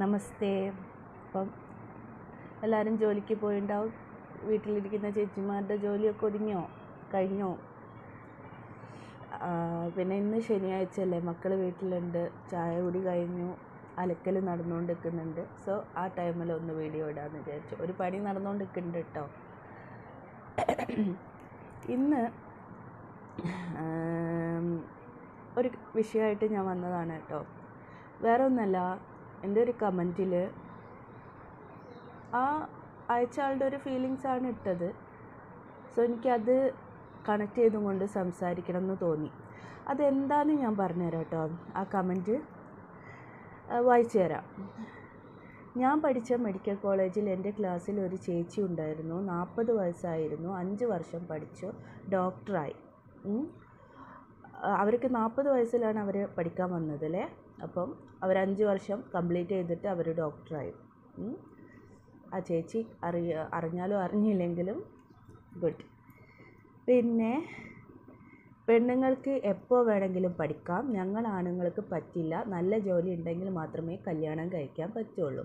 നമസ്തേ. അപ്പം എല്ലാവരും ജോലിക്ക് പോയിണ്ടാവും. വീട്ടിലിരിക്കുന്ന ചേച്ചിമാരുടെ ജോലിയൊക്കെ ഒതുങ്ങിയോ? കഴിഞ്ഞോ? പിന്നെ ഇന്ന് ശനിയാഴ്ച അല്ലേ? മക്കൾ വീട്ടിലുണ്ട്. ചായ കുടി കഴിഞ്ഞു. അലക്കൽ നടന്നുകൊണ്ട് നിൽക്കുന്നുണ്ട് സോ ആ ടൈമിൽ ഒന്ന് വീഡിയോ ഇടാമെന്ന് വിചാരിച്ചു. ഒരു പണി നടന്നുകൊണ്ട് നിൽക്കുന്നുണ്ട് കേട്ടോ ഇന്ന് ഒരു വിഷയമായിട്ട് ഞാൻ വന്നതാണ് കേട്ടോ വേറെ ഒന്നല്ല എന്റെ ഒരു കമന്റിൽ ആ അയച്ച ആളുടെ ഒരു ഫീലിങ്സ് ആണ് ഇട്ടത്. സോ എനിക്കത് കണക്ട് ചെയ്തും കൊണ്ട് സംസാരിക്കണം എന്ന് തോന്നി. അതെന്താന്ന് ഞാൻ പറഞ്ഞുതരാം കേട്ടോ ആ കമന്റ് വായിച്ചു തരാം. ഞാൻ പഠിച്ച മെഡിക്കൽ കോളേജിൽ എന്റെ ക്ലാസ്സിൽ ഒരു ചേച്ചി ഉണ്ടായിരുന്നു. നാൽപ്പത് വയസ്സായിരുന്നു. അഞ്ച് വർഷം പഠിച്ചു. ഡോക്ടറായി. അവർക്ക് നാൽപ്പത് വയസ്സിലാണ് അവർ പഠിക്കാൻ വന്നത് അല്ലേ? അപ്പം അവർ അഞ്ച് വർഷം കംപ്ലീറ്റ് ചെയ്തിട്ട് അവർ ഡോക്ടറായി. ആ ചേച്ചി അറിയ അറിഞ്ഞാലും അറിഞ്ഞില്ലെങ്കിലും ഗുഡ്. പിന്നെ പെണ്ണുങ്ങൾക്ക് എപ്പോൾ വേണമെങ്കിലും പഠിക്കാം. ഞങ്ങൾ ആണുങ്ങൾക്ക് പറ്റില്ല. നല്ല ജോലി ഉണ്ടെങ്കിൽ മാത്രമേ കല്യാണം കഴിക്കാൻ പറ്റുള്ളൂ.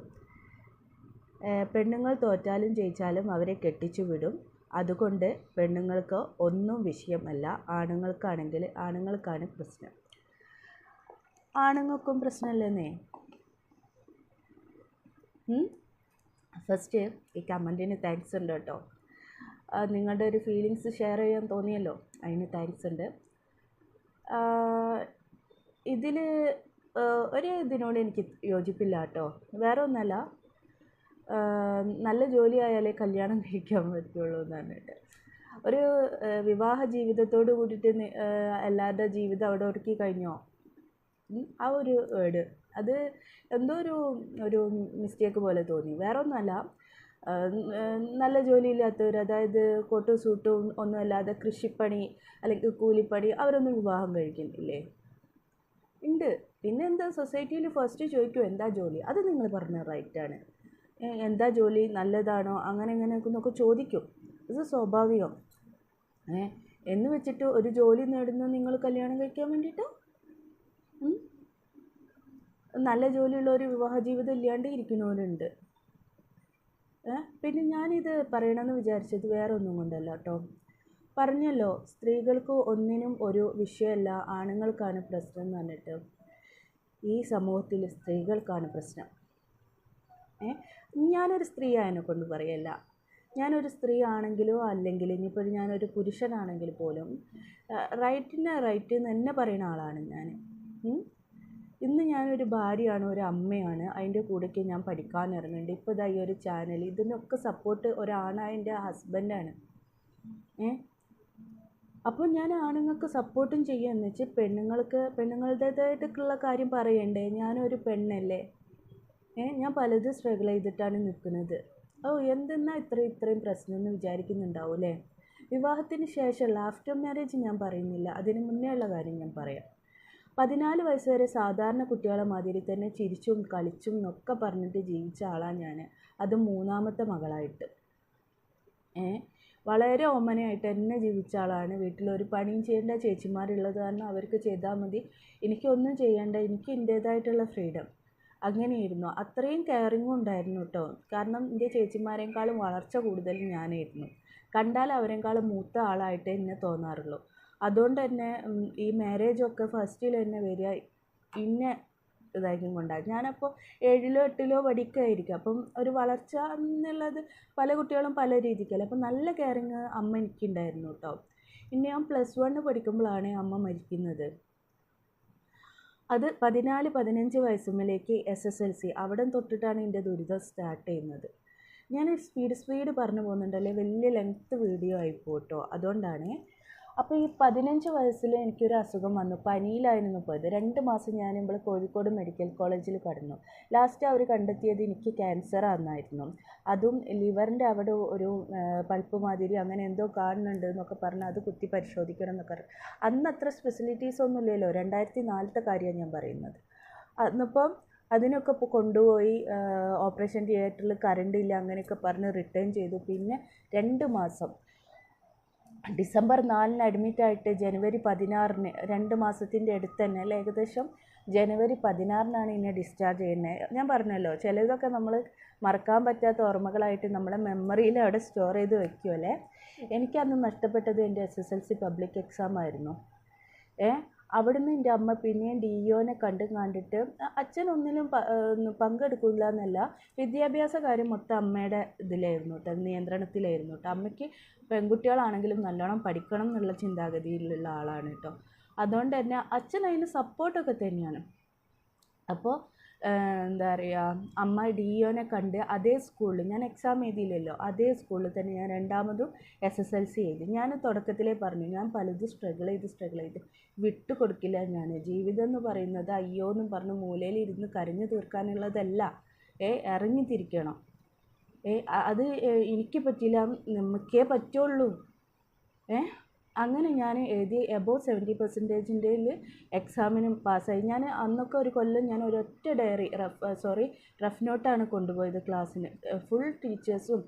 പെണ്ണുങ്ങൾ തോറ്റാലും ജയിച്ചാലും അവരെ കെട്ടിച്ചു വിടും. അതുകൊണ്ട് പെണ്ണുങ്ങൾക്ക് ഒന്നും വിഷയമല്ല. ആണുങ്ങൾക്കാണെങ്കിൽ ആണുങ്ങൾക്കാണ് പ്രശ്നം. ആണുങ്ങൾക്കും പ്രശ്നമല്ലെന്നേ. ഫസ്റ്റ് ഈ കമന്റിന് താങ്ക്സ് ഉണ്ട് കേട്ടോ. നിങ്ങളുടെ ഒരു ഫീലിങ്സ് ഷെയർ ചെയ്യാൻ തോന്നിയല്ലോ? അതിന് താങ്ക്സ് ഉണ്ട്. ഇതിൽ ഒരു ഇതിനോട് എനിക്ക് യോജിപ്പില്ല കേട്ടോ. വേറെ ഒന്നല്ല. നല്ല ജോലി ആയാലേ കല്യാണം കഴിക്കാൻ പറ്റുള്ളൂ എന്നാണ് കേട്ടോ ഒരു വിവാഹ ജീവിതത്തോട് കൂടിയിട്ട് എല്ലാവരുടെ ജീവിതം അവിടെ ഒരുക്കി കഴിഞ്ഞോ? ആ ഒരു വേർഡ് അത് എന്തോ ഒരു ഒരു മിസ്റ്റേക്ക് പോലെ തോന്നി. വേറെ ഒന്നുമല്ല നല്ല ജോലിയില്ലാത്തവർ അതായത് കോട്ടും സൂട്ടും ഒന്നുമല്ലാതെ കൃഷിപ്പണി അല്ലെങ്കിൽ കൂലിപ്പണി അവരൊന്നും വിവാഹം കഴിക്കുന്നില്ലേ? ഉണ്ട്. പിന്നെ എന്താ സൊസൈറ്റിയിൽ ഫസ്റ്റ് ചോദിക്കും എന്താ ജോലി? അത് നിങ്ങൾ പറഞ്ഞ റൈറ്റാണ് എന്താ ജോലി? നല്ലതാണോ? അങ്ങനെ ഇങ്ങനെയൊക്കെ എന്നൊക്കെ ചോദിക്കും. അത് സ്വാഭാവികം. ഏ എന്ന് വെച്ചിട്ട് ഒരു ജോലി നേടുന്ന നിങ്ങൾ കല്യാണം കഴിക്കാൻ വേണ്ടിയിട്ട്? നല്ല ജോലിയുള്ള ഒരു വിവാഹ ജീവിതം ഇല്ലാണ്ട് ഇരിക്കുന്നവരുണ്ട്. പിന്നെ ഞാനിത് പറയണമെന്ന് വിചാരിച്ചത് വേറെ ഒന്നും കൊണ്ടല്ല കേട്ടോ. പറഞ്ഞല്ലോ സ്ത്രീകൾക്ക് ഒന്നിനും ഒരു വിഷയമല്ല ആണുങ്ങൾക്കാണ് പ്രശ്നം എന്ന് പറഞ്ഞിട്ട്. ഈ സമൂഹത്തിൽ സ്ത്രീകൾക്കാണ് പ്രശ്നം. ഞാനൊരു സ്ത്രീ ആയതിനെ കൊണ്ട് പറയല്ല. ഞാനൊരു സ്ത്രീ ആണെങ്കിലോ അല്ലെങ്കിൽ ഇനിയിപ്പോൾ ഞാനൊരു പുരുഷനാണെങ്കിൽ പോലും റൈറ്റിന് റൈറ്റ് എന്ന് തന്നെ പറയുന്ന ആളാണ് ഞാൻ. ഇന്ന് ഞാനൊരു ഭാര്യയാണ് ഒരു അമ്മയാണ്. അതിന്റെ കൂടെയൊക്കെ ഞാൻ പഠിക്കാൻ ഇറങ്ങുന്നുണ്ട് ഇപ്പോൾ ഇതായി ഒരു ചാനൽ ഇതിനൊക്കെ സപ്പോർട്ട് ഒരാണായ എന്റെ ഹസ്ബൻഡാണ് ഏ? അപ്പോൾ ഞാൻ ആണുങ്ങൾക്ക് സപ്പോർട്ടും ചെയ്യുമെന്ന് വെച്ച് പെണ്ണുങ്ങൾക്ക് പെണ്ണുങ്ങളുടേതായിട്ടുള്ള കാര്യം പറയണ്ടേ? ഞാനൊരു പെണ്ണല്ലേ? ഏ? ഞാൻ പലതും സ്ട്രഗിൾ ചെയ്തിട്ടാണ് നിൽക്കുന്നത്. ഓ എന്തെന്നാ ഇത്ര ഇത്രയും പ്രശ്നം എന്ന് വിചാരിക്കുന്നുണ്ടാവും അല്ലേ? വിവാഹത്തിന് ശേഷമുള്ള ആഫ്റ്റർ മാരേജ് ഞാൻ പറയുന്നില്ല. അതിന് മുന്നേ ഉള്ള കാര്യം ഞാൻ പറയാം. പതിനാല് വയസ്സ് വരെ സാധാരണ കുട്ടികളെ മാതിരി തന്നെ ചിരിച്ചും കളിച്ചും എന്നൊക്കെ പറഞ്ഞിട്ട് ജീവിച്ച ആളാണ് ഞാൻ അത് മൂന്നാമത്തെ മകളായിട്ട്. ഏ? വളരെ ഓമനയായിട്ട് എന്നെ ജീവിച്ച ആളാണ്. വീട്ടിലൊരു പണിയും ചെയ്യേണ്ട ചേച്ചിമാരുള്ളത് കാരണം അവർക്ക് ചെയ്താൽ മതി. എനിക്കൊന്നും ചെയ്യേണ്ട. എനിക്ക് എന്റേതായിട്ടുള്ള ഫ്രീഡം. അങ്ങനെയായിരുന്നു. അത്രയും കെയറിങ്ങും ഉണ്ടായിരുന്നു കേട്ടോ. കാരണം എന്റെ ചേച്ചിമാരെക്കാളും വളർച്ച കൂടുതൽ ഞാനായിരുന്നു. കണ്ടാൽ അവരെക്കാളും മൂത്ത ആളായിട്ട് എന്നെ തോന്നാറുള്ളൂ. അതുകൊണ്ട് തന്നെ ഈ മാരേജൊക്കെ ഫസ്റ്റിൽ തന്നെ വരിക ഇന്ന ഇതായിരിക്കും കൊണ്ടാണ് ഞാനപ്പോൾ ഏഴിലോ എട്ടിലോ പഠിക്കുകയായിരിക്കും അപ്പം ഒരു വളർച്ച എന്നുള്ളത് പല കുട്ടികളും പല രീതിക്കല്ലേ. അപ്പം നല്ല കെയറിങ് അമ്മ എനിക്കുണ്ടായിരുന്നു കേട്ടോ. ഇനി ഞാൻ പ്ലസ് വണ്ണ് പഠിക്കുമ്പോഴാണ് അമ്മ മരിക്കുന്നത്. അത് പതിനാല് പതിനഞ്ച് വയസ്സുമ്മിലേക്ക് എസ് എസ് എൽ സി അവിടെ തൊട്ടിട്ടാണ് എന്റെ ദുരിതം സ്റ്റാർട്ട് ചെയ്യുന്നത്. ഞാൻ സ്പീഡ് സ്പീഡ് പറഞ്ഞു പോകുന്നുണ്ടല്ലേ? വലിയ ലെങ്ത്ത് വീഡിയോ ആയിപ്പോട്ടോ. അതുകൊണ്ടാണ് അപ്പോൾ ഈ പതിനഞ്ച് വയസ്സിൽ എനിക്കൊരു അസുഖം വന്നു. പനിയിലായിരുന്നു പോയത്. രണ്ട് മാസം ഞാൻ ഇവിടെ കോഴിക്കോട് മെഡിക്കൽ കോളേജിൽ കടന്നു ലാസ്റ്റ് അവർ കണ്ടെത്തിയത് എനിക്ക് ക്യാൻസർ ആണെന്നായിരുന്നു അതും ലിവറിന്റെ അവിടെ ഒരു പൾപ്പ് മാതിരി അങ്ങനെ എന്തോ കാണുന്നുണ്ട് എന്നൊക്കെ പറഞ്ഞ് അത് കുത്തി പരിശോധിക്കണം എന്നൊക്കെ പറഞ്ഞു അന്ന് അത്ര ഫെസിലിറ്റീസ് ഒന്നും ഇല്ലല്ലോ. രണ്ടായിരത്തി നാലത്തെ കാര്യമാണ് ഞാൻ പറയുന്നത്. അന്നിപ്പം അതിനൊക്കെ ഇപ്പോൾ കൊണ്ടുപോയി ഓപ്പറേഷൻ തിയേറ്ററിൽ കറണ്ട് ഇല്ല അങ്ങനെയൊക്കെ പറഞ്ഞ് റിട്ടേൺ ചെയ്തു. പിന്നെ രണ്ട് മാസം ഡിസംബർ നാലിന് അഡ്മിറ്റ് ആയിട്ട് ജനുവരി പതിനാറിന് രണ്ട് മാസത്തിന്റെ അടുത്ത് തന്നെ അല്ലേ? ഏകദേശം ജനുവരി പതിനാറിനാണ് എന്നെ ഡിസ്ചാർജ് ചെയ്യുന്നത്. ഞാൻ പറഞ്ഞല്ലോ ചിലതൊക്കെ നമ്മൾ മറക്കാൻ പറ്റാത്ത ഓർമ്മകളായിട്ട് നമ്മളെ മെമ്മറിയിൽ അവിടെ സ്റ്റോർ ചെയ്ത് വയ്ക്കുമല്ലേ എനിക്കന്ന് നഷ്ടപ്പെട്ടത് എന്റെ S S L C public exam ആയിരുന്നു. ഏ? അവിടുന്ന് എന്റെ അമ്മ പിന്നെയും ഡി ഒനെ കണ്ടും കണ്ടിട്ട് അച്ഛൻ ഒന്നിലും പങ്കെടുക്കില്ല എന്നല്ല വിദ്യാഭ്യാസ കാര്യം മൊത്തം അമ്മയുടെ ഇതിലായിരുന്നു കേട്ടോ നിയന്ത്രണത്തിലായിരുന്നു കേട്ടോ അമ്മയ്ക്ക് പെൺകുട്ടികളാണെങ്കിലും നല്ലോണം പഠിക്കണം എന്നുള്ള ചിന്താഗതിയിലുള്ള ആളാണ് കേട്ടോ അതുകൊണ്ട് തന്നെ അച്ഛൻ അതിന് സപ്പോർട്ടൊക്കെ തന്നെയാണ്. അപ്പോൾ എന്താ പറയുക അമ്മ ഡി ഒനെ കണ്ട് അതേ സ്കൂളിൽ ഞാൻ എക്സാം എഴുതിയില്ലല്ലോ അതേ സ്കൂളിൽ തന്നെ ഞാൻ രണ്ടാമതും എസ് എസ് എൽ സി എഴുതി. ഞാൻ തുടക്കത്തിലേ പറഞ്ഞു ഞാൻ പലതും സ്ട്രഗിൾ ചെയ്ത് സ്ട്രഗിൾ ചെയ്ത്. വിട്ടു കൊടുക്കില്ല ഞാൻ. ജീവിതം എന്ന് പറയുന്നത് അയ്യോ എന്നും പറഞ്ഞ് മൂലയിൽ ഇരുന്ന് കരഞ്ഞു തീർക്കാനുള്ളതല്ല. ഏ ഇറങ്ങി തിരിക്കണം. ഏ അത് എനിക്ക് പറ്റില്ല നമുക്കേ പറ്റുള്ളൂ. ഏ അങ്ങനെ ഞാൻ എഴുതി എബോവ് സെവന്റി പെർസെന്റേജിന്റെ എക്സാമിന് പാസ്സായി ഞാൻ അന്നൊക്കെ ഒരു കൊല്ലം ഞാൻ ഒരൊറ്റ ഡയറി റഫ് സോറി റഫ് നോട്ടാണ് കൊണ്ടുപോയത് ക്ലാസ്സിന് ഫുൾ ടീച്ചേഴ്സും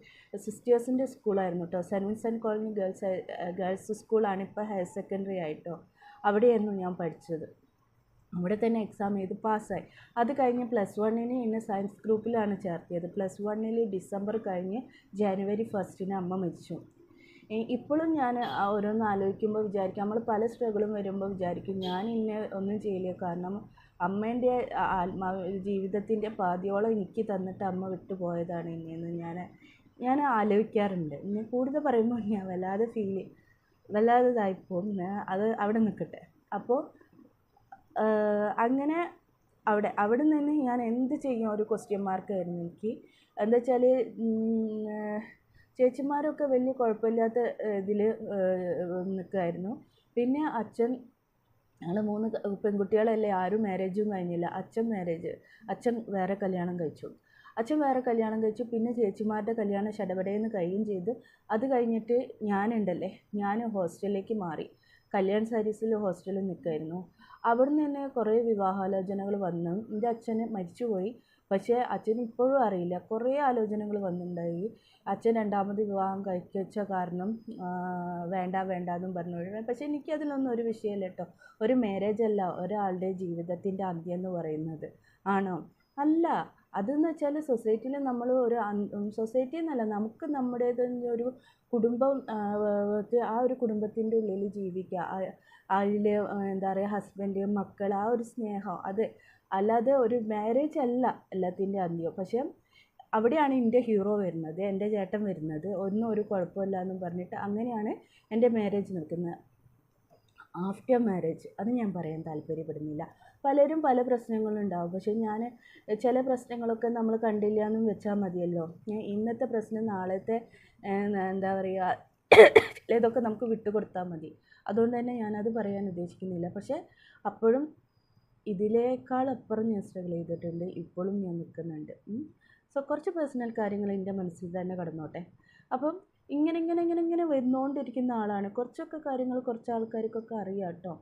സിസ്റ്റേഴ്സിന്റെ സ്കൂളായിരുന്നു കേട്ടോ saint Vincent colony girls girls സ്കൂളാണ് ഇപ്പോൾ ഹയർ സെക്കൻഡറി ആയിട്ടോ. അവിടെയായിരുന്നു ഞാൻ പഠിച്ചത്. അവിടെ തന്നെ എക്സാം ചെയ്ത് പാസ്സായി അത് കഴിഞ്ഞ് പ്ലസ് വണ്ണിന് എന്നെ സയൻസ് ഗ്രൂപ്പിലാണ് ചേർത്തിയത്. പ്ലസ് വണ്ണിൽ ഡിസംബർ കഴിഞ്ഞ് ജനുവരി ഫസ്റ്റിന് അമ്മ മരിച്ചു. ഇപ്പോഴും ഞാൻ ഓരോന്ന് ആലോചിക്കുമ്പോൾ വിചാരിക്കും നമ്മൾ പല സ്ട്രഗിളും വരുമ്പോൾ വിചാരിക്കും ഞാൻ ഇന്നെ ഒന്നും ചെയ്യില്ല. കാരണം അമ്മേന്റെ ആത്മാവ് ജീവിതത്തിന്റെ പാതിയോളം എനിക്ക് തന്നിട്ട് അമ്മ വിട്ടു പോയതാണ് എന്നെന്ന് ഞാൻ ഞാൻ ആലോചിക്കാറുണ്ട്. ഇനി കൂടുതൽ പറയുമ്പോൾ ഞാൻ വല്ലാതെ ഫീൽ വല്ലാതെ ഇതായിപ്പോവും അത് അവിടെ നിൽക്കട്ടെ അപ്പോൾ അങ്ങനെ അവിടെ അവിടെ നിന്ന് ഞാൻ എന്ത് ചെയ്യും? ഒരു ക്വസ്റ്റ്യൻ മാർക്ക് ആയിരുന്നു എനിക്ക് എന്താ വെച്ചാൽ ചേച്ചിമാരൊക്കെ വലിയ കുഴപ്പമില്ലാത്ത ഇതിൽ നിൽക്കുമായിരുന്നു പിന്നെ അച്ഛൻ ഞങ്ങൾ മൂന്ന് പെൺകുട്ടികളല്ലേ ആരും മാരേജും കഴിഞ്ഞില്ല. അച്ഛൻ മാരേജ് അച്ഛൻ വേറെ കല്യാണം കഴിച്ചു. അച്ഛൻ വേറെ കല്യാണം കഴിച്ചു. പിന്നെ ചേച്ചിമാരുടെ കല്യാണം ശടപടയെന്ന് കഴിയും ചെയ്ത് അത് കഴിഞ്ഞിട്ട് ഞാനുണ്ടല്ലേ ഞാൻ ഹോസ്റ്റലിലേക്ക് മാറി. കല്യാൺ സാരീസിൽ ഹോസ്റ്റലിൽ നിൽക്കുമായിരുന്നു അവിടുന്ന് തന്നെ കുറേ വിവാഹാലോചനകൾ വന്നു എന്റെ അച്ഛന് മരിച്ചുപോയി. പക്ഷേ അച്ഛന് ഇപ്പോഴും അറിയില്ല. കുറേ ആലോചനകൾ വന്നിട്ടുണ്ടായി. അച്ഛൻ രണ്ടാമത് വിവാഹം കഴിച്ച കാരണം വേണ്ട വേണ്ട എന്നും പറഞ്ഞു. പക്ഷേ എനിക്കതിലൊന്നും ഒരു വിഷയമല്ല കേട്ടോ. ഒരു മാരേജ് അല്ല ഒരാളുടെ ജീവിതത്തിന്റെ അന്ത്യം എന്ന് പറയുന്നത്. ആണോ? അല്ല. അതെന്ന് വെച്ചാൽ സൊസൈറ്റിയിൽ നമ്മൾ ഒരു സൊസൈറ്റി എന്നല്ല നമുക്ക് നമ്മുടേതായ ഒരു കുടുംബം ആ ഒരു കുടുംബത്തിന്റെ ഉള്ളിൽ ജീവിക്കുക. അതിൽ എന്താ പറയുക ഹസ്ബൻഡ് മക്കൾ ആ ഒരു സ്നേഹം അത്. അല്ലാതെ ഒരു മാരേജ് അല്ല എല്ലാത്തിന്റെ അന്ത്യം. പക്ഷേ അവിടെയാണ് എന്റെ ഹീറോ വരുന്നത് എന്റെ ചേട്ടൻ വരുന്നത്. ഒന്നും ഒരു കുഴപ്പമില്ല എന്നും പറഞ്ഞിട്ട് അങ്ങനെയാണ് എന്റെ മാരേജ് നിൽക്കുന്നത് ആഫ്റ്റർ മാരേജ് അത് ഞാൻ പറയാൻ താല്പര്യപ്പെടുന്നില്ല. പലരും പല പ്രശ്നങ്ങളുണ്ടാവും പക്ഷേ ഞാൻ ചില പ്രശ്നങ്ങളൊക്കെ നമ്മൾ കണ്ടില്ല എന്നും വെച്ചാൽ മതിയല്ലോ. ഞാൻ ഇന്നത്തെ പ്രശ്നം നാളത്തെ എന്താ പറയുക ഇതൊക്കെ നമുക്ക് വിട്ടുകൊടുത്താൽ മതി. അതുകൊണ്ട് തന്നെ ഞാനത് പറയാൻ ഉദ്ദേശിക്കുന്നില്ല. പക്ഷേ അപ്പോഴും ഇതിനേക്കാൾ അപ്പുറം ഞാൻ സ്ട്രഗിൾ ചെയ്തിട്ടുണ്ട്. ഇപ്പോഴും ഞാൻ നിൽക്കുന്നുണ്ട്. സോ കുറച്ച് പേഴ്സണൽ കാര്യങ്ങൾ എന്റെ മനസ്സിൽ തന്നെ കടന്നോട്ടെ. അപ്പം ഇങ്ങനെ ഇങ്ങനെ ഇങ്ങനെ ഇങ്ങനെ വന്നുകൊണ്ടിരിക്കുന്ന ആളാണ്. കുറച്ചൊക്കെ കാര്യങ്ങൾ കുറച്ച് ആൾക്കാർക്കൊക്കെ അറിയാം കേട്ടോ.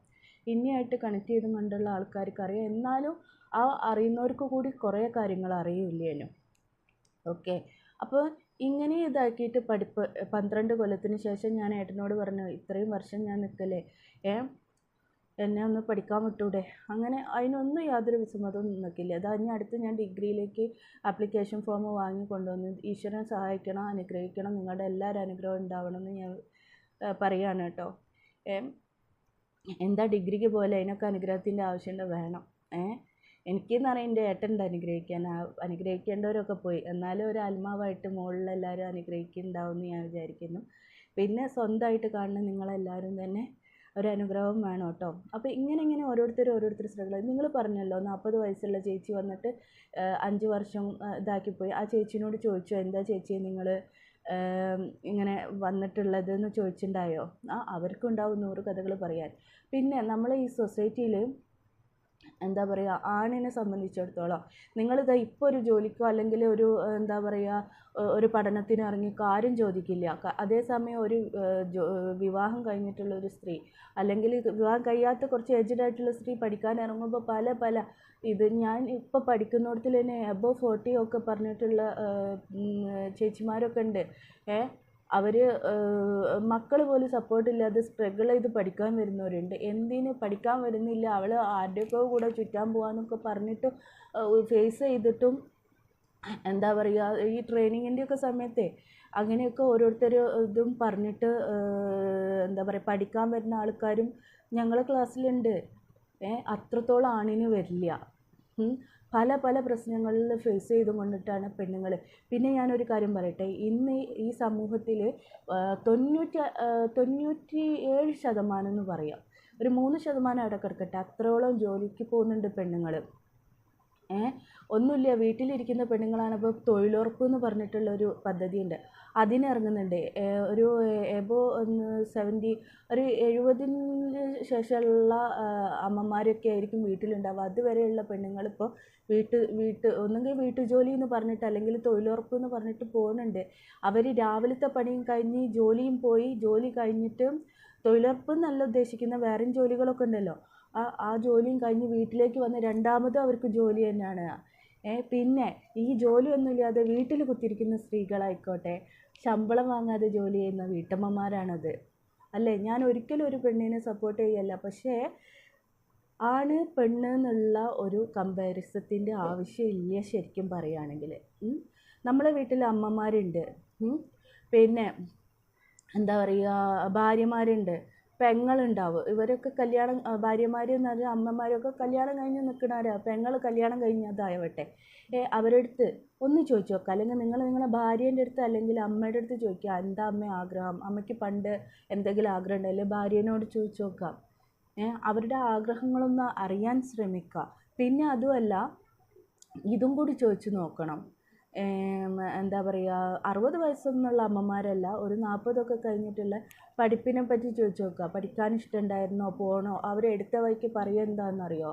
ഇനിയായിട്ട് കണക്ട് ചെയ്ത് കണ്ടുള്ള ആൾക്കാർക്ക് അറിയാം. എന്നാലും ആ അറിയുന്നവർക്ക് കൂടി കുറേ കാര്യങ്ങൾ അറിയില്ലേനു? ഓക്കെ അപ്പോൾ ഇങ്ങനെ ഇതാക്കിയിട്ട് പഠിപ്പ് പന്ത്രണ്ട് കൊല്ലത്തിന് ശേഷം ഞാൻ ഏട്ടനോട് പറഞ്ഞു ഇത്രയും വർഷം ഞാൻ നിൽക്കല്ലേ? ഏ? എന്നെ ഒന്ന് പഠിക്കാൻ വിട്ടൂടെ? അങ്ങനെ അതിനൊന്നും യാതൊരു വിസമ്മതവും നിൽക്കില്ല അത് ഇനി അടുത്ത് ഞാൻ ഡിഗ്രിയിലേക്ക് ആപ്ലിക്കേഷൻ ഫോം വാങ്ങി കൊണ്ടുവന്ന് ഈശ്വരൻ സഹായിക്കണം അനുഗ്രഹിക്കണം നിങ്ങളുടെ എല്ലാവരും അനുഗ്രഹം ഉണ്ടാവണമെന്ന് ഞാൻ പറയുകയാണ് കേട്ടോ. എന്താ ഡിഗ്രിക്ക് പോലെ അതിനൊക്കെ അനുഗ്രഹത്തിന്റെ ആവശ്യമുണ്ട് വേണം. ഏഹ് എനിക്കെന്ന് പറയാൻ എന്റെ ഏട്ടനുണ്ട് അനുഗ്രഹിക്കാൻ. അനുഗ്രഹിക്കേണ്ടവരൊക്കെ പോയി. എന്നാലും ഒരു ആത്മാവായിട്ട് മുകളിലെല്ലാവരും അനുഗ്രഹിക്കുന്നുണ്ടാവും എന്ന് ഞാൻ വിചാരിക്കുന്നു. പിന്നെ സ്വന്തമായിട്ട് കാണുന്ന നിങ്ങളെല്ലാവരും തന്നെ ഒരു അനുഗ്രഹം വേണം കേട്ടോ. അപ്പോൾ ഇങ്ങനെ ഇങ്ങനെ ഓരോരുത്തർ ഓരോരുത്തർ സ്ട്രഗിൾ നിങ്ങൾ പറഞ്ഞല്ലോ നാൽപ്പത് വയസ്സുള്ള ചേച്ചി വന്നിട്ട് അഞ്ച് വർഷം ഇതാക്കി ഇതാക്കിപ്പോയി. ആ ചേച്ചിനോട് ചോദിച്ചു എന്താ ചേച്ചി നിങ്ങൾ ഇങ്ങനെ വന്നിട്ടുള്ളത് എന്ന് ചോദിച്ചിട്ടുണ്ടായോ? ആ അവർക്കുണ്ടാവും നൂറ് കഥകൾ പറയാൻ. പിന്നെ നമ്മൾ ഈ സൊസൈറ്റിയിൽ എന്താ പറയുക ആണിനെ സംബന്ധിച്ചിടത്തോളം നിങ്ങളിതാ ഇപ്പോൾ ഒരു ജോലിക്കോ അല്ലെങ്കിൽ ഒരു എന്താ പറയുക ഒരു പഠനത്തിന് ഇറങ്ങിക്കോ ആരും ചോദിക്കില്ല. അതേ അതേസമയം ഒരു വിവാഹം കഴിഞ്ഞിട്ടുള്ള ഒരു സ്ത്രീ അല്ലെങ്കിൽ വിവാഹം കഴിയാത്ത കുറച്ച് ഏജ്ഡ് ആയിട്ടുള്ള സ്ത്രീ പഠിക്കാൻ ഇറങ്ങുമ്പോൾ പല പല ഇത് ഞാൻ ഇപ്പോൾ പഠിക്കുന്നിടത്തിൽ തന്നെ എബോ ഫോർട്ടി ഒക്കെ പറഞ്ഞിട്ടുള്ള ചേച്ചിമാരൊക്കെ ഉണ്ട്. ഏ അവർ മക്കൾ പോലും സപ്പോർട്ടില്ലാതെ സ്ട്രഗിൾ ചെയ്ത് പഠിക്കാൻ വരുന്നവരുണ്ട്. എന്തിന് പഠിക്കാൻ വരുന്നില്ല? അവൾ ആരുടെയൊക്കെ കൂടെ ചുറ്റാൻ പോകാമെന്നൊക്കെ പറഞ്ഞിട്ട് ഫേസ് ചെയ്തിട്ടും എന്താ പറയുക ഈ ട്രെയിനിങ്ങിന്റെയൊക്കെ സമയത്തെ അങ്ങനെയൊക്കെ ഓരോരുത്തർ ഇതും പറഞ്ഞിട്ട് എന്താ പറയുക പഠിക്കാൻ വരുന്ന ആൾക്കാരും ഞങ്ങളെ ക്ലാസ്സിലുണ്ട് അത്രത്തോളം ആണിന് വരില്ല. പല പല പ്രശ്നങ്ങളിൽ ഫേസ് ചെയ്തും കൊണ്ടിട്ടാണ് പെണ്ണുങ്ങൾ പിന്നെ ഞാനൊരു കാര്യം പറയട്ടെ. ഇന്ന് ഈ- സമൂഹത്തിൽ തൊണ്ണൂറ്റി തൊണ്ണൂറ്റി ഏഴ് ശതമാനം എന്ന് പറയാം. ഒരു മൂന്ന് ശതമാനം അവിടെ കിടക്കട്ടെ അത്രയോളം ജോലിക്ക് പോകുന്നുണ്ട് പെണ്ണുങ്ങൾ ഏ? ഒന്നുമില്ല. വീട്ടിലിരിക്കുന്ന പെണ്ണുങ്ങളാണ് ഇപ്പോൾ തൊഴിലുറപ്പ് എന്ന് പറഞ്ഞിട്ടുള്ളൊരു പദ്ധതിയുണ്ട്. അതിന് ഇറങ്ങുന്നുണ്ട് ഏ, ഒരു എബോ സെവന്റി ഒരു എഴുപതിന് ശേഷമുള്ള അമ്മമാരൊക്കെ ആയിരിക്കും വീട്ടിലുണ്ടാവുക. അതുവരെയുള്ള പെണ്ണുങ്ങളിപ്പോൾ വീട്ട് വീട്ട് ഒന്നുകിൽ വീട്ടുജോലി എന്ന് പറഞ്ഞിട്ട് അല്ലെങ്കിൽ തൊഴിലുറപ്പ് എന്ന് പറഞ്ഞിട്ട് പോകുന്നുണ്ട്. അവർ രാവിലത്തെ പണിയും കഴിഞ്ഞ് ജോലിയും പോയി. ജോലി കഴിഞ്ഞിട്ട് തൊഴിലുറപ്പ് എന്നല്ല ഉദ്ദേശിക്കുന്ന വേറെയും ജോലികളൊക്കെ ഉണ്ടല്ലോ. ആ ആ ജോലിയും കഴിഞ്ഞ് വീട്ടിലേക്ക് വന്ന് രണ്ടാമതും അവർക്ക് ജോലി തന്നെയാണ്. പിന്നെ ഈ ജോലിയൊന്നുമില്ലാതെ വീട്ടിൽ കുത്തിയിരിക്കുന്ന സ്ത്രീകളായിക്കോട്ടെ ശമ്പളം വാങ്ങാതെ ജോലി ചെയ്യുന്ന വീട്ടമ്മമാരാണത്. അല്ലേ? ഞാൻ ഒരിക്കലും ഒരു പെണ്ണിനെ സപ്പോർട്ട് ചെയ്യല്ല. പക്ഷേ ആണ് പെണ്ണ് എന്നുള്ള ഒരു കമ്പാരിസത്തിന്റെ ആവശ്യമില്ല ശരിക്കും പറയുകയാണെങ്കിൽ. നമ്മളെ വീട്ടിൽ അമ്മമാരുണ്ട്. പിന്നെ എന്താ പറയുക ഭാര്യമാരുണ്ട്. പെങ്ങളുണ്ടാവും ഇവരൊക്കെ കല്യാണം ഭാര്യമാർ എന്ന് പറഞ്ഞാൽ അമ്മമാരൊക്കെ കല്യാണം കഴിഞ്ഞ് നിൽക്കണവരാ പെങ്ങൾ കല്യാണം കഴിഞ്ഞതാവട്ടെ. അവരടുത്ത് ഒന്ന് ചോദിച്ചു നോക്കുക അല്ലെങ്കിൽ നിങ്ങൾ നിങ്ങളുടെ ഭാര്യേന്റെ അടുത്ത് അല്ലെങ്കിൽ അമ്മയുടെ അടുത്ത് ചോദിക്കുക. എന്താ അമ്മ ആഗ്രഹം? അമ്മയ്ക്ക് പണ്ട് എന്തെങ്കിലും ആഗ്രഹം ഉണ്ടല്ലേ ഭാര്യേനോട് ചോദിച്ചു നോക്കാം അവരുടെ ആഗ്രഹങ്ങളൊന്ന് അറിയാൻ ശ്രമിക്കുക. പിന്നെ അതുമല്ല ഇതും കൂടി ചോദിച്ചു നോക്കണം. എന്താ പറയുക അറുപത് വയസ്സൊന്നുള്ള അമ്മമാരല്ല ഒരു നാൽപ്പതൊക്കെ കഴിഞ്ഞിട്ടുള്ള പഠിപ്പിനെ പറ്റി ചോദിച്ചു നോക്കുക. പഠിക്കാൻ ഇഷ്ടമുണ്ടായിരുന്നോ പോകണോ അവരെടുത്ത വഴിക്ക് പറയുക എന്താണെന്നറിയോ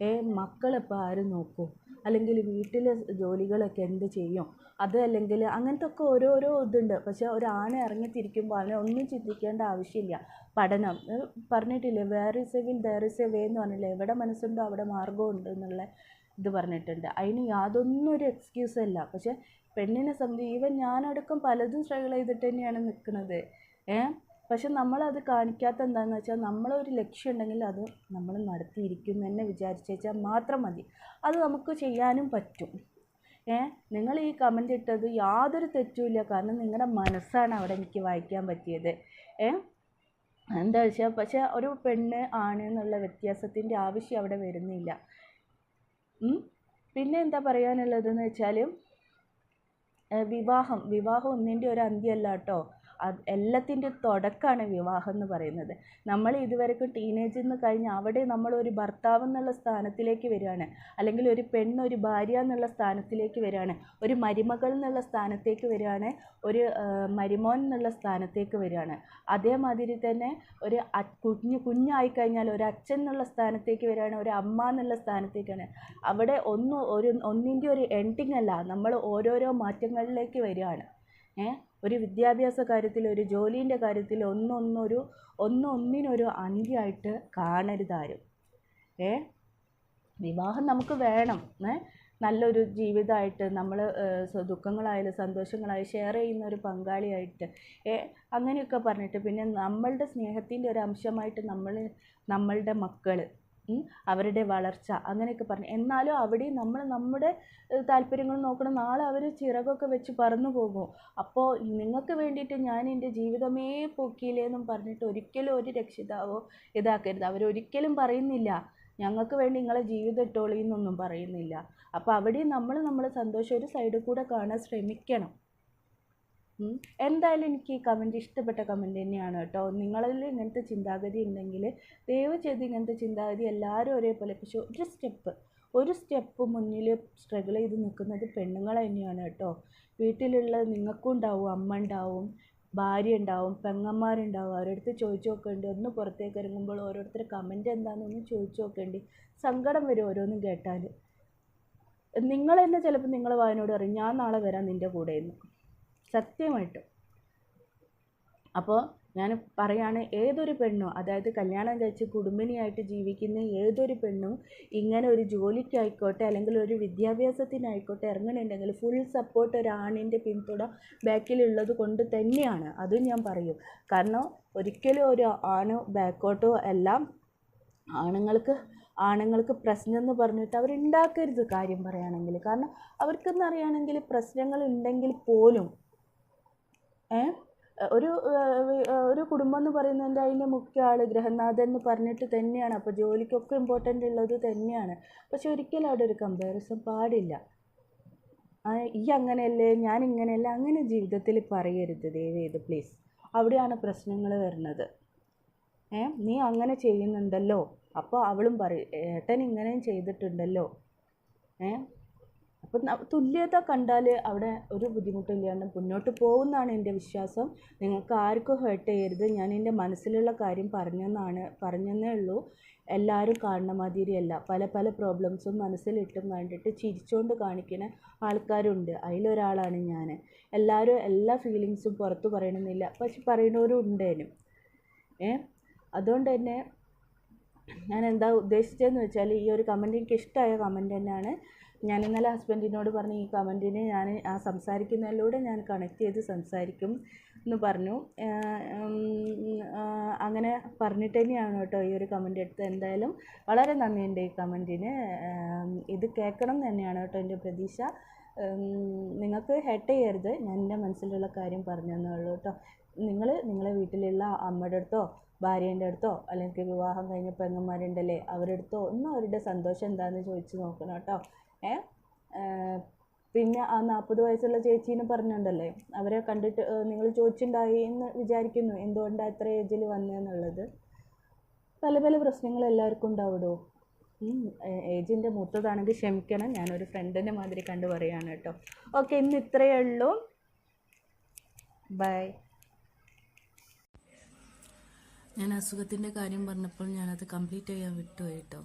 ഏ മക്കളെപ്പോൾ ആരും നോക്കും? അല്ലെങ്കിൽ വീട്ടിലെ ജോലികളൊക്കെ എന്ത് ചെയ്യും? അത് അല്ലെങ്കിൽ അങ്ങനത്തെ ഒക്കെ ഓരോരോ ഇതുണ്ട്. പക്ഷെ ഒരാണ് ഇറങ്ങിത്തിരിക്കുമ്പോൾ അവനെ ഒന്നും ചിന്തിക്കേണ്ട ആവശ്യമില്ല. പഠനം. പറഞ്ഞിട്ടില്ലേ where is a will there is a way എന്ന് പറഞ്ഞില്ലേ? എവിടെ മനസ്സുണ്ടോ അവിടെ മാർഗമുണ്ട് എന്നുള്ള ഇത് പറഞ്ഞിട്ടുണ്ട്. അതിന് യാതൊന്നും ഒരു എക്സ്ക്യൂസ് അല്ല പക്ഷെ പെണ്ണിനെ സംബന്ധിച്ച് ഈവൻ ഞാനടക്കം പലതും സ്ട്രഗിൾ ചെയ്തിട്ട് തന്നെയാണ് നിൽക്കുന്നത്. ഏ? പക്ഷെ നമ്മളത് കാണിക്കാത്ത എന്താണെന്ന് വെച്ചാൽ നമ്മളൊരു ലക്ഷ്യം ഉണ്ടെങ്കിൽ അത് നമ്മൾ നടത്തിയിരിക്കും എന്ന് വിചാരിച്ചാൽ മാത്രം മതി. അത് നമുക്ക് ചെയ്യാനും പറ്റും. ഏ? നിങ്ങൾ ഈ കമന്റ് ഇട്ടത് യാതൊരു തെറ്റുമില്ല കാരണം നിങ്ങളുടെ മനസ്സാണ് അവിടെ എനിക്ക് വായിക്കാൻ പറ്റിയത്. ഏ? എന്താ വെച്ചാൽ പക്ഷെ ഒരു പെണ്ണ് ആണ് എന്നുള്ള വ്യത്യാസത്തിന്റെ ആവശ്യം അവിടെ വരുന്നില്ല. പിന്നെ എന്താ പറയാനുള്ളതെന്ന് വെച്ചാൽ വിവാഹം. വിവാഹം ഒന്നിന്റെ ഒരു അന്ത്യമല്ല കേട്ടോ. അത് എല്ലാത്തിന്റെ തുടക്കമാണ് വിവാഹം എന്ന് പറയുന്നത്. നമ്മൾ ഇതുവരെക്കും ടീനേജിൽ നിന്ന് കഴിഞ്ഞ് അവിടെ ഒരു ഭർത്താവ് എന്നുള്ള സ്ഥാനത്തിലേക്ക് വരികയാണ്. അല്ലെങ്കിൽ ഒരു പെണ്ണ് ഒരു ഭാര്യ എന്നുള്ള സ്ഥാനത്തിലേക്ക് വരികയാണ്. ഒരു മരുമകൾ എന്നുള്ള സ്ഥാനത്തേക്ക് വരികയാണ്. ഒരു മരുമോൻ എന്നുള്ള സ്ഥാനത്തേക്ക് വരികയാണ്. അതേമാതിരി തന്നെ ഒരു കുഞ്ഞ് കുഞ്ഞായി കഴിഞ്ഞാൽ ഒരു അച്ഛൻ എന്നുള്ള സ്ഥാനത്തേക്ക് വരികയാണ്. ഒരു അമ്മ എന്നുള്ള സ്ഥാനത്തേക്കാണ്. അവിടെ ഒന്ന് ഒരു ഒന്നിന്റെ ഒരു എൻഡിങ് അല്ല. നമ്മൾ ഓരോരോ മാറ്റങ്ങളിലേക്ക് വരികയാണ്. ഏ? ഒരു വിദ്യാഭ്യാസ കാര്യത്തിൽ ഒരു ജോലീന്റെ കാര്യത്തിൽ ഒന്നൊന്നൊരു ഒന്നൊന്നിനൊരു അന്ത്യമായിട്ട് കാണരുതാരും ഏ? വിവാഹം നമുക്ക് വേണം. ഏ? നല്ലൊരു ജീവിതമായിട്ട് നമ്മൾ ദുഃഖങ്ങളായാലും സന്തോഷങ്ങളായാലും ഷെയർ ചെയ്യുന്ന ഒരു പങ്കാളിയായിട്ട് അങ്ങനെയൊക്കെ പറഞ്ഞിട്ട് പിന്നെ നമ്മളുടെ സ്നേഹത്തിന്റെ ഒരു അംശമായിട്ട് നമ്മൾ നമ്മളുടെ മക്കൾ അവരുടെ വളർച്ച അങ്ങനെയൊക്കെ പറഞ്ഞു. എന്നാലും അവിടെ നമ്മൾ നമ്മുടെ താല്പര്യങ്ങൾ നോക്കണം. നാളെ അവർ ചിറകൊക്കെ വെച്ച് പറന്നു പോകും. അപ്പോൾ നിങ്ങൾക്ക് വേണ്ടിയിട്ട് ഞാൻ എന്റെ ജീവിതമേ പൊക്കിയില്ലേ എന്നും പറഞ്ഞിട്ട് ഒരിക്കലും ഒരു രക്ഷിതാവോ ഇതാക്കരുത്. അവരൊരിക്കലും പറയുന്നില്ല. ഞങ്ങൾക്ക് വേണ്ടി നിങ്ങളെ ജീവിതം ഇട്ടോളി എന്നൊന്നും പറയുന്നില്ല. അപ്പോൾ അവിടെ നമ്മൾ നമ്മളെ സന്തോഷം ഒരു സൈഡിൽ കൂടെ കാണാൻ ശ്രമിക്കണം. എന്തായാലും എനിക്ക് ഈ കമന്റ് ഇഷ്ടപ്പെട്ട കമന്റ് തന്നെയാണ് കേട്ടോ. നിങ്ങളിൽ ഇങ്ങനത്തെ ചിന്താഗതി ഉണ്ടെങ്കിൽ ദയവ് ചെയ്ത് ഇങ്ങനത്തെ ചിന്താഗതി എല്ലാവരും ഒരേപോലെ പക്ഷെ ഒരു സ്റ്റെപ്പ് ഒരു സ്റ്റെപ്പ് മുന്നിൽ സ്ട്രഗിൾ ചെയ്ത് നിൽക്കുന്നത് പെണ്ണുങ്ങൾ തന്നെയാണ് കേട്ടോ. വീട്ടിലുള്ള നിങ്ങൾക്കും ഉണ്ടാവും അമ്മ ഉണ്ടാവും ഭാര്യ ഉണ്ടാവും പെങ്ങന്മാരുണ്ടാവും. അവരടുത്ത് ചോദിച്ചു നോക്കേണ്ടി? ഒന്ന് പുറത്തേക്ക് ഇറങ്ങുമ്പോൾ ഓരോരുത്തർ കമന്റ് എന്താണെന്നൊന്ന് ചോദിച്ചു നോക്കേണ്ടി? സങ്കടം വരും ഓരോന്നും കേട്ടാൽ നിങ്ങൾ തന്നെ ചിലപ്പോൾ നിങ്ങളെ വായനോട് പറയും ഞാൻ നാളെ വരാം നിന്റെ കൂടെ എന്ന് സത്യമായിട്ടും. അപ്പോൾ ഞാൻ പറയാണ് ഏതൊരു പെണ്ണും അതായത് കല്യാണം കഴിച്ച് കുടുംബിനിയായിട്ട് ജീവിക്കുന്ന ഏതൊരു പെണ്ണും ഇങ്ങനെ ഒരു ജോലിക്കായിക്കോട്ടെ അല്ലെങ്കിൽ ഒരു വിദ്യാഭ്യാസത്തിനായിക്കോട്ടെ ഇറങ്ങണമെന്നുണ്ടെങ്കിൽ ഫുൾ സപ്പോർട്ട് ഒരു ആണിന്റെ പിന്തുണ ബാക്കിലുള്ളത് കൊണ്ട് തന്നെയാണ്. അതും ഞാൻ പറയും. കാരണം ഒരിക്കലും ഒരു ആണ് ബാക്കോട്ടോ എല്ലാം ആണുങ്ങൾക്ക് ആണുങ്ങൾക്ക് പ്രശ്നം എന്ന് പറഞ്ഞിട്ട് അവരുണ്ടാക്കരുത് കാര്യം പറയുകയാണെങ്കിൽ കാരണം അവർക്കെന്ന് അറിയുകയാണെങ്കിൽ പ്രശ്നങ്ങൾ ഉണ്ടെങ്കിൽ പോലും ഒരു ഒരു കുടുംബം എന്ന് പറയുന്നതിന്റെ അതിന്റെ മുഖ്യ ആൾ ഗൃഹനാഥൻ എന്ന് പറഞ്ഞിട്ട് തന്നെയാണ്. അപ്പോൾ ജോലിക്കൊക്കെ ഇമ്പോർട്ടന്റ് ഉള്ളത് തന്നെയാണ്. പക്ഷെ ഒരിക്കലും അവിടെ ഒരു കമ്പാരിസൺ പാടില്ല. ഈ അങ്ങനെയല്ലേ ഞാൻ ഇങ്ങനെയല്ല അങ്ങനെ ജീവിതത്തിൽ പറയരുത്. ദയവേത് പ്ലീസ് അവിടെയാണ് പ്രശ്നങ്ങൾ വരുന്നത്. ഏ നീ അങ്ങനെ ചെയ്യുന്നുണ്ടല്ലോ. അപ്പോൾ അവളും പറയും ഏട്ടൻ ഇങ്ങനെയും ചെയ്തിട്ടുണ്ടല്ലോ. ഏ അപ്പം തുല്യത കണ്ടാൽ അവിടെ ഒരു ബുദ്ധിമുട്ടില്ലാണ്ട് മുന്നോട്ട് പോകുമെന്നാണ് എന്റെ വിശ്വാസം. നിങ്ങൾക്ക് ആർക്കും ഹേർട്ട് ചെയ്യരുത്. ഞാൻ എന്റെ മനസ്സിലുള്ള കാര്യം പറഞ്ഞെന്നാണ് പറഞ്ഞെന്നേ ഉള്ളൂ. എല്ലാവരും കാണുന്ന മാതിരിയല്ല. പല പല പ്രോബ്ലംസും മനസ്സിലിട്ടും കണ്ടിട്ട് ചിരിച്ചുകൊണ്ട് കാണിക്കുന്ന ആൾക്കാരുണ്ട്. അതിലൊരാളാണ് ഞാൻ എല്ലാവരും എല്ലാ ഫീലിങ്സും പുറത്ത് പറയണമെന്നില്ല പക്ഷെ പറയുന്നവരും ഉണ്ടേനും ഏ? അതുകൊണ്ട് തന്നെ ഞാൻ എന്താ ഉദ്ദേശിച്ചതെന്ന് വെച്ചാൽ ഈ ഒരു കമന്റ് എനിക്ക് ഇഷ്ടമായ കമന്റ് തന്നെയാണ്. ഞാൻ ഇന്നലെ ഹസ്ബൻഡിനോട് പറഞ്ഞു ഈ കമന്റിന് ഞാൻ ആ സംസാരിക്കുന്നതിലൂടെ ഞാൻ കണക്ട് ചെയ്ത് സംസാരിക്കും എന്ന് പറഞ്ഞു. അങ്ങനെ പറഞ്ഞിട്ട് തന്നെയാണ് കേട്ടോ ഈ ഒരു കമന്റ് എടുത്തത്. എന്തായാലും വളരെ നന്ദിയുണ്ട് ഈ കമന്റിന്. ഇത് കേൾക്കണം തന്നെയാണ് കേട്ടോ എന്റെ പ്രതീക്ഷ. നിങ്ങൾക്ക് ഹെട്ട് ചെയ്യരുത്. ഞാൻ എന്റെ മനസ്സിലുള്ള കാര്യം പറഞ്ഞു തന്നുള്ളൂ കേട്ടോ. നിങ്ങൾ നിങ്ങളെ വീട്ടിലുള്ള അമ്മയുടെ അടുത്തോ ഭാര്യേന്റെ അടുത്തോ അല്ലെങ്കിൽ വിവാഹം കഴിഞ്ഞ പെങ്ങന്മാരുണ്ടല്ലേ അവരുടെ അടുത്തോ ഒന്നും അവരുടെ സന്തോഷം എന്താണെന്ന് ചോദിച്ചു നോക്കണം കേട്ടോ. പിന്നെ ആ നാൽപ്പത് വയസ്സുള്ള ചേച്ചീനെ പറഞ്ഞിട്ടുണ്ടല്ലേ അവരെ കണ്ടിട്ട് നിങ്ങൾ ചോദിച്ചിട്ടുണ്ടായി എന്ന് വിചാരിക്കുന്നു. എന്തുകൊണ്ടാണ് ഇത്ര ഏജിൽ വന്നതെന്നുള്ളത് പല പല പ്രശ്നങ്ങൾ എല്ലാവർക്കും ഉണ്ടാവുമോ ഏജിന്റെ മൂത്തതാണെങ്കിൽ ക്ഷമിക്കണം. ഞാനൊരു ഫ്രണ്ടിന്റെ മാതിരി കണ്ട് പറയാണ് കേട്ടോ. ഓക്കെ ഇന്ന് ഇത്രയേ ഉള്ളൂ. ബൈ. ഞാൻ അസുഖത്തിന്റെ കാര്യം പറഞ്ഞപ്പോൾ ഞാനത് കംപ്ലീറ്റ് ചെയ്യാൻ വിട്ടുപോയി കേട്ടോ.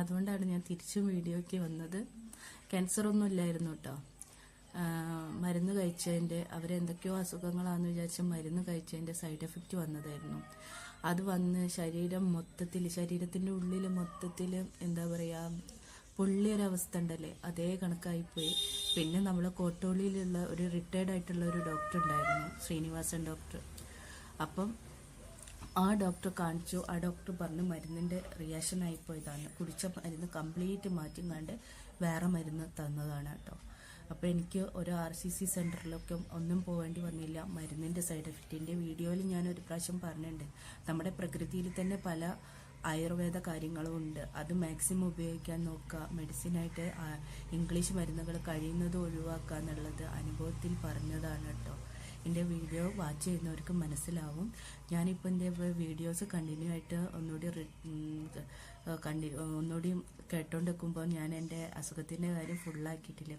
അതുകൊണ്ടാണ് ഞാൻ തിരിച്ചും വീഡിയോയ്ക്ക് വന്നത്. ക്യാൻസർ ഒന്നും ഇല്ലായിരുന്നു കേട്ടോ മരുന്ന് കഴിച്ചതിന്റെ അവരെന്തൊക്കെയോ അസുഖങ്ങളാണെന്ന് വിചാരിച്ച് മരുന്ന് കഴിച്ചതിന്റെ സൈഡ് എഫക്റ്റ് വന്നതായിരുന്നു. അത് വന്ന് ശരീരം മൊത്തത്തിൽ ശരീരത്തിന്റെ ഉള്ളിൽ മൊത്തത്തിൽ എന്താ പറയുക പൊള്ളിയൊരവസ്ഥ ഉണ്ടല്ലേ? അതേ കണക്കായിപ്പോയി. പിന്നെ നമ്മൾ കോട്ടോളിയിലുള്ള ഒരു റിട്ടയർഡ് ആയിട്ടുള്ള ഒരു ഡോക്ടർ ഉണ്ടായിരുന്നു ശ്രീനിവാസൻ ഡോക്ടർ അപ്പം ആ ഡോക്ടർ കാണിച്ചു. ആ ഡോക്ടർ പറഞ്ഞു മരുന്നിന്റെ റിയാക്ഷൻ ആയിപ്പോയതാണ്. കുടിച്ച മരുന്ന് കംപ്ലീറ്റ് മാറ്റിയും കണ്ട് വേറെ മരുന്ന് തന്നതാണ് കേട്ടോ. അപ്പോൾ എനിക്ക് ഒരു ആർ സി സി സെന്ററിലൊക്കെ ഒന്നും പോകേണ്ടി വന്നില്ല. മരുന്നിന്റെ സൈഡ് എഫക്റ്റിന്റെ വീഡിയോയിൽ ഞാൻ ഒരു പ്രാവശ്യം പറഞ്ഞിട്ടുണ്ട് നമ്മുടെ പ്രകൃതിയിൽ തന്നെ പല ആയുർവേദ കാര്യങ്ങളും ഉണ്ട്. അത് മാക്സിമം ഉപയോഗിക്കാൻ നോക്കുക. മെഡിസിനായിട്ട് ഇംഗ്ലീഷ് മരുന്നുകൾ കഴിയുന്നത് ഒഴിവാക്കുക എന്നുള്ളത് അനുഭവത്തിൽ പറഞ്ഞതാണ് കേട്ടോ. എന്റെ വീഡിയോ വാച്ച് ചെയ്യുന്നവർക്ക് മനസ്സിലാവും. ഞാനിപ്പോൾ എന്റെ വീഡിയോസ് കണ്ടിന്യൂ ആയിട്ട് ഒന്നുകൂടി കണ്ടി ഒന്നുകൂടി കേട്ടോണ്ട് നിൽക്കുമ്പോൾ ഞാൻ എന്റെ അസുഖത്തിന്റെ കാര്യം ഫുള്ളാക്കിയിട്ടില്ല.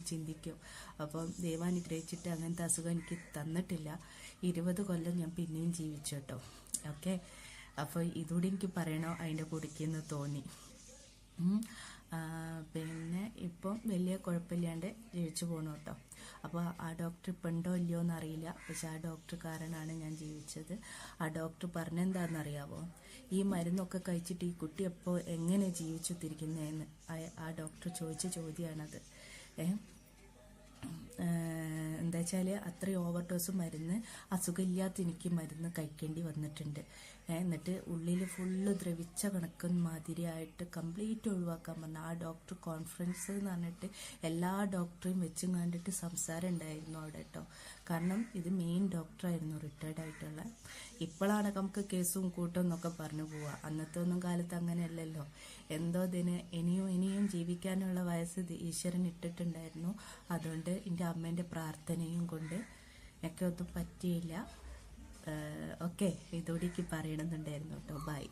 ചിന്തിക്കും. അപ്പം ദൈവം അനുഗ്രഹിച്ചിട്ട് അങ്ങനത്തെ അസുഖം എനിക്ക് തന്നിട്ടില്ല. ഇരുപത് കൊല്ലം ഞാൻ പിന്നെയും ജീവിച്ചു കേട്ടോ. ഓക്കെ? അപ്പോൾ ഇതുകൂടി എനിക്ക് പറയണോ? അതിന്റെ കുടിക്കെന്ന് തോന്നി. പിന്നെ ഇപ്പം വലിയ കുഴപ്പമില്ലാണ്ട് ജീവിച്ചു പോകണം കേട്ടോ അപ്പോൾ ആ ഡോക്ടർ ഇപ്പം ഉണ്ടോ ഇല്ലയോ എന്നറിയില്ല. പക്ഷെ ആ ഡോക്ടർ കാരണമാണ് ഞാൻ ജീവിച്ചത്. ആ ഡോക്ടർ പറഞ്ഞെന്താണെന്നറിയാവോ ഈ മരുന്നൊക്കെ കഴിച്ചിട്ട് ഈ കുട്ടി എപ്പോൾ എങ്ങനെ ജീവിച്ചു തിരിക്കുന്നതെന്ന് ആ- ഡോക്ടർ ചോദിച്ച ചോദ്യമാണത് ഏഹ് എന്താ വെച്ചാൽ അത്രയും ഓവർ ഡോസ് മരുന്ന് അസുഖമില്ലാത്ത എനിക്ക് മരുന്ന് കഴിക്കേണ്ടി വന്നിട്ടുണ്ട്. എന്നിട്ട് ഉള്ളിൽ ഫുള്ള് ദ്രവിച്ച കണക്ക് മാതിരിയായിട്ട് കംപ്ലീറ്റ് ഒഴിവാക്കാൻ പറഞ്ഞു. ആ ഡോക്ടർ കോൺഫറൻസ് എന്ന് പറഞ്ഞിട്ട് എല്ലാ ഡോക്ടറെയും വെച്ചും കണ്ടിട്ട് സംസാരം ഉണ്ടായിരുന്നു അവിടെ കേട്ടോ കാരണം ഇത് മെയിൻ ഡോക്ടറായിരുന്നു റിട്ടയർഡ് ആയിട്ടുള്ള. ഇപ്പോഴാണ് നമുക്ക് കേസും കൂട്ടും എന്നൊക്കെ പറഞ്ഞു പോവുക. അന്നത്തെ ഒന്നും കാലത്ത് അങ്ങനെയല്ലല്ലോ. എന്തോ ഇതിന് ഇനിയും ഇനിയും ജീവിക്കാനുള്ള വയസ്സ് ഈശ്വരൻ ഇട്ടിട്ടുണ്ടായിരുന്നു. അതുകൊണ്ട് എന്റെ അമ്മേന്റെ പ്രാർത്ഥനയും കൊണ്ട് ഒക്കെ ഒന്നും പറ്റിയില്ല. ഓക്കെ. ഇതോടേക്ക് പറയണമെന്നുണ്ടായിരുന്നു കേട്ടോ. ബൈ